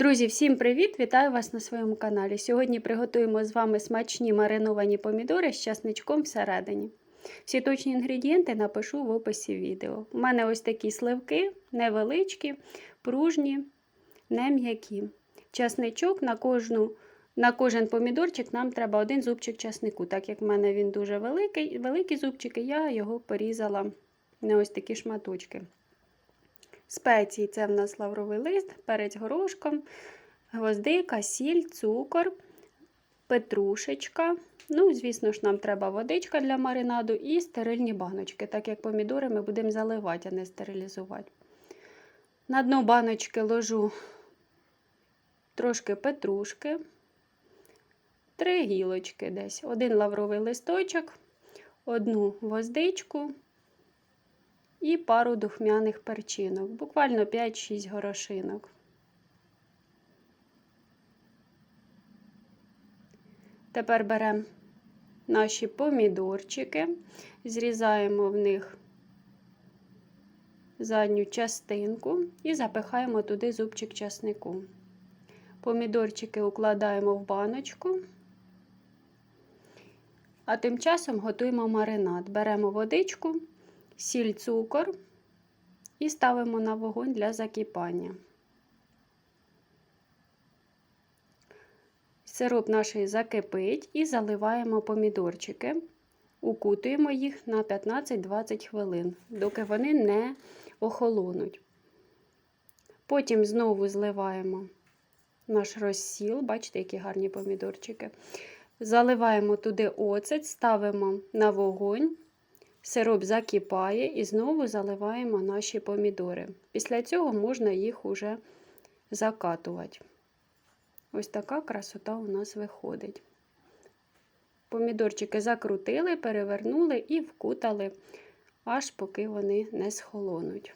Друзі, всім привіт! Вітаю вас на своєму каналі. Сьогодні приготуємо з вами смачні мариновані помідори з часничком всередині. Всі точні інгредієнти напишу в описі відео. У мене ось такі сливки, невеличкі, пружні, не м'які. Часничок на кожну. На кожен помідорчик нам треба один зубчик часнику. Так як в мене він дуже великий, великі зубчики, я його порізала на ось такі шматочки. Спеції це в нас лавровий лист, перець горошком, гвоздика, сіль, цукор, петрушечка. Ну, звісно ж, нам треба водичка для маринаду і стерильні баночки, так як помідори ми будемо заливати, а не стерилізувати. На дно баночки ложу трошки петрушки, три гілочки десь, один лавровий листочок, одну гвоздичку і пару духмяних перчинок, буквально 5-6 горошинок. Тепер беремо наші помідорчики, зрізаємо в них задню частинку і запихаємо туди зубчик часнику. Помідорчики укладаємо в баночку, а тим часом готуємо маринад. Беремо водичку сіль, цукор і ставимо на вогонь для закипання. Сироп наш закипить і заливаємо помідорчики, укутуємо їх на 15-20 хвилин, доки вони не охолонуть. Потім знову зливаємо наш розсіл, бачите, які гарні помідорчики. Заливаємо туди оцет, ставимо на вогонь. Сироп закипає і знову заливаємо наші помідори. Після цього можна їх уже закатувати. Ось така красота у нас виходить. Помідорчики закрутили, перевернули і вкутали, аж поки вони не схолонуть.